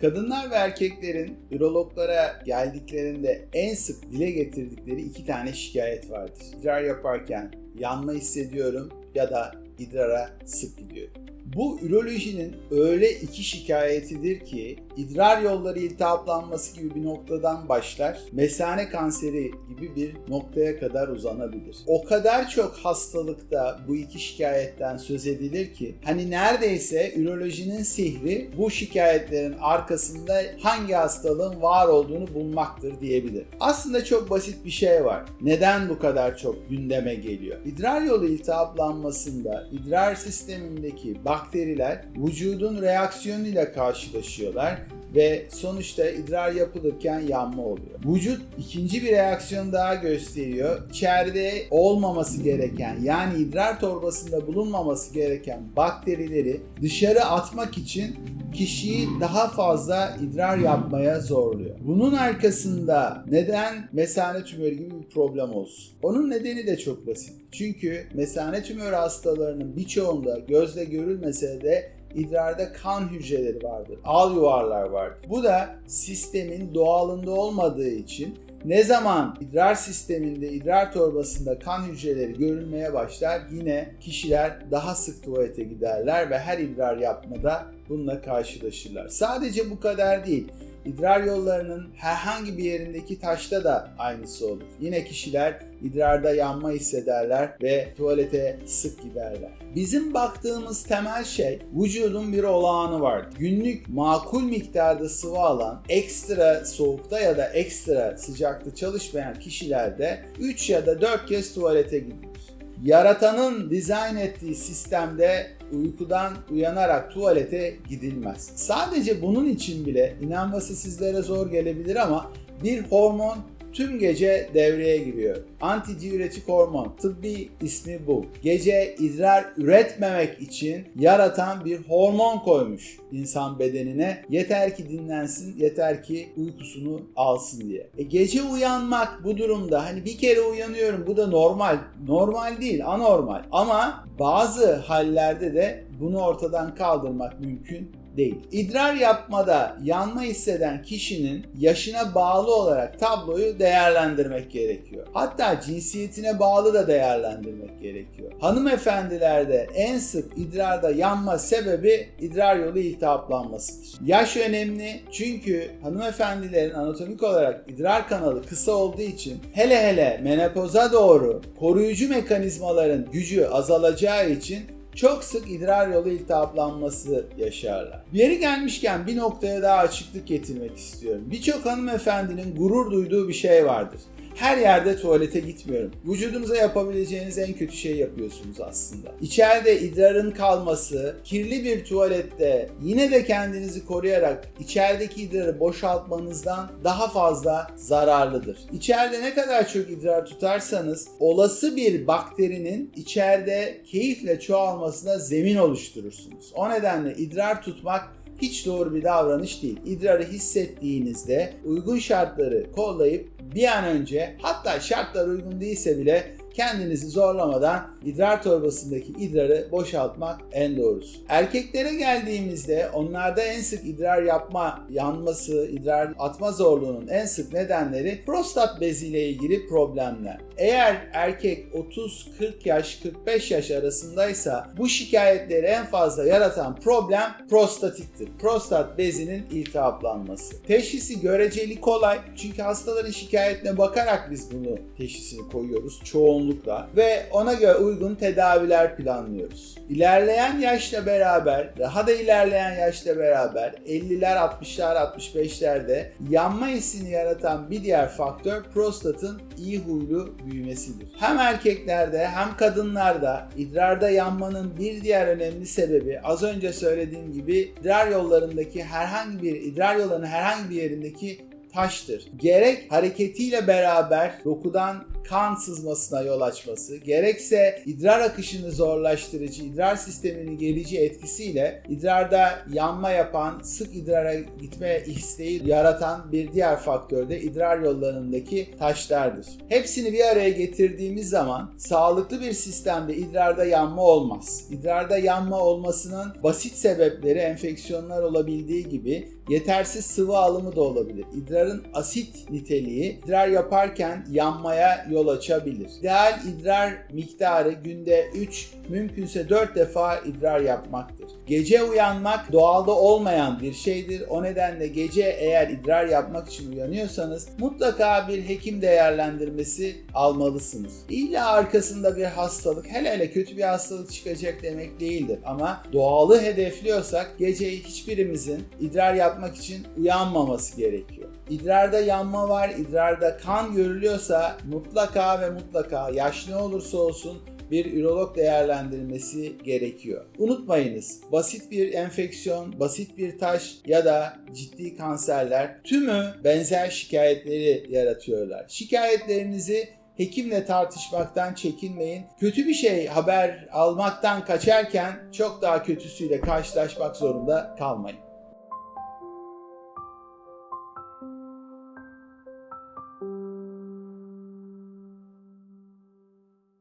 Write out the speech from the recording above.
Kadınlar ve erkeklerin ürologlara geldiklerinde en sık dile getirdikleri iki tane şikayet vardır. İdrar yaparken yanma hissediyorum ya da idrara sık gidiyorum. Bu ürolojinin öyle iki şikayetidir ki idrar yolları iltihaplanması gibi bir noktadan başlar, mesane kanseri gibi bir noktaya kadar uzanabilir. O kadar çok hastalıkta bu iki şikayetten söz edilir ki hani neredeyse ürolojinin sihri bu şikayetlerin arkasında hangi hastalığın var olduğunu bulmaktır diyebilir. Aslında çok basit bir şey var. Neden bu kadar çok gündeme geliyor? İdrar yolu iltihaplanmasında idrar sistemindeki bakteriler vücudun reaksiyonuyla karşılaşıyorlar ve sonuçta idrar yapılırken yanma oluyor. Vücut ikinci bir reaksiyon daha gösteriyor. İçeride olmaması gereken yani idrar torbasında bulunmaması gereken bakterileri dışarı atmak için kişiyi daha fazla idrar yapmaya zorluyor. Bunun arkasında neden mesane tümörü gibi bir problem olsun? Onun nedeni de çok basit. Çünkü mesane tümörü hastalarının birçoğunda gözle görülmese de idrarda kan hücreleri vardır. Al yuvarlar vardır. Bu da sistemin doğalında olmadığı için ne zaman idrar sisteminde, idrar torbasında kan hücreleri görülmeye başlar yine kişiler daha sık tuvalete giderler ve her idrar yapmada bununla karşılaşırlar. Sadece bu kadar değil. İdrar yollarının herhangi bir yerindeki taşta da aynısı olur. Yine kişiler idrarda yanma hissederler ve tuvalete sık giderler. Bizim baktığımız temel şey vücudun bir olağanı var. Günlük makul miktarda sıvı alan ekstra soğukta ya da ekstra sıcakta çalışmayan kişilerde 3 ya da 4 kez tuvalete gidilir. Yaratanın dizayn ettiği sistemde uykudan uyanarak tuvalete gidilmez. Sadece bunun için bile inanması sizlere zor gelebilir ama bir hormon tüm gece devreye giriyor. Antidiüretik hormon, tıbbi ismi bu. Gece idrar üretmemek için yaratan bir hormon koymuş insan bedenine. Yeter ki dinlensin, yeter ki uykusunu alsın diye. E gece uyanmak bu durumda hani bir kere uyanıyorum bu da normal. Normal değil, anormal. Ama bazı hallerde de bunu ortadan kaldırmak mümkün değil. İdrar yapmada yanma hisseden kişinin yaşına bağlı olarak tabloyu değerlendirmek gerekiyor. Hatta cinsiyetine bağlı da değerlendirmek gerekiyor. Hanımefendilerde en sık idrarda yanma sebebi idrar yolu iltihaplanmasıdır. Yaş önemli çünkü hanımefendilerin anatomik olarak idrar kanalı kısa olduğu için hele hele menopoza doğru koruyucu mekanizmaların gücü azalacağı için çok sık idrar yolu iltihaplanması yaşarlar. Yeri gelmişken bir noktaya daha açıklık getirmek istiyorum. Birçok hanımefendinin gurur duyduğu bir şey vardır. Her yerde tuvalete gitmiyorum. Vücudunuza yapabileceğiniz en kötü şeyi yapıyorsunuz aslında. İçeride idrarın kalması, kirli bir tuvalette yine de kendinizi koruyarak içerideki idrarı boşaltmanızdan daha fazla zararlıdır. İçeride ne kadar çok idrar tutarsanız olası bir bakterinin içeride keyifle çoğalmasına zemin oluşturursunuz. O nedenle idrar tutmak hiç doğru bir davranış değil. İdrarı hissettiğinizde uygun şartları kollayıp bir an önce hatta şartlar uygun değilse bile kendinizi zorlamadan idrar torbasındaki idrarı boşaltmak en doğrusu. Erkeklere geldiğimizde onlarda en sık idrar yapma, yanması, idrar atma zorluğunun en sık nedenleri prostat beziyle ilgili problemler. Eğer erkek 30-40 yaş, 45 yaş arasındaysa bu şikayetleri en fazla yaratan problem prostatiktir. Prostat bezinin iltihaplanması. Teşhisi göreceli kolay çünkü hastaların şikayetine bakarak biz bunu teşhisini koyuyoruz çoğunlukla ve ona göre uygun tedaviler planlıyoruz. İlerleyen yaşla beraber, daha da ilerleyen yaşla beraber 50'ler, 60'lar, 65'lerde yanma hissini yaratan bir diğer faktör prostatın iyi huylu büyümesidir. Hem erkeklerde hem kadınlarda idrarda yanmanın bir diğer önemli sebebi az önce söylediğim gibi idrar yollarındaki herhangi bir idrar yollarının herhangi bir yerindeki taştır. Gerek hareketiyle beraber dokudan kan sızmasına yol açması, gerekse idrar akışını zorlaştırıcı, idrar sisteminin gerici etkisiyle idrarda yanma yapan, sık idrara gitme isteği yaratan bir diğer faktör de idrar yollarındaki taşlardır. Hepsini bir araya getirdiğimiz zaman sağlıklı bir sistemde idrarda yanma olmaz. İdrarda yanma olmasının basit sebepleri enfeksiyonlar olabildiği gibi yetersiz sıvı alımı da olabilir. İdrarın asit niteliği idrar yaparken yanmaya yol açabilir. İdeal idrar miktarı günde 3 mümkünse 4 defa idrar yapmaktır. Gece uyanmak doğalda olmayan bir şeydir. O nedenle gece eğer idrar yapmak için uyanıyorsanız mutlaka bir hekim değerlendirmesi almalısınız. İlla arkasında bir hastalık, hele hele kötü bir hastalık çıkacak demek değildir. Ama doğalı hedefliyorsak gece hiçbirimizin idrar yapmak için uyanmaması gerekiyor. İdrarda yanma var, idrarda kan görülüyorsa mutlaka ve mutlaka yaş ne olursa olsun bir ürolog değerlendirmesi gerekiyor. Unutmayınız basit bir enfeksiyon, basit bir taş ya da ciddi kanserler tümü benzer şikayetleri yaratıyorlar. Şikayetlerinizi hekimle tartışmaktan çekinmeyin. Kötü bir şey haber almaktan kaçarken çok daha kötüsüyle karşılaşmak zorunda kalmayın.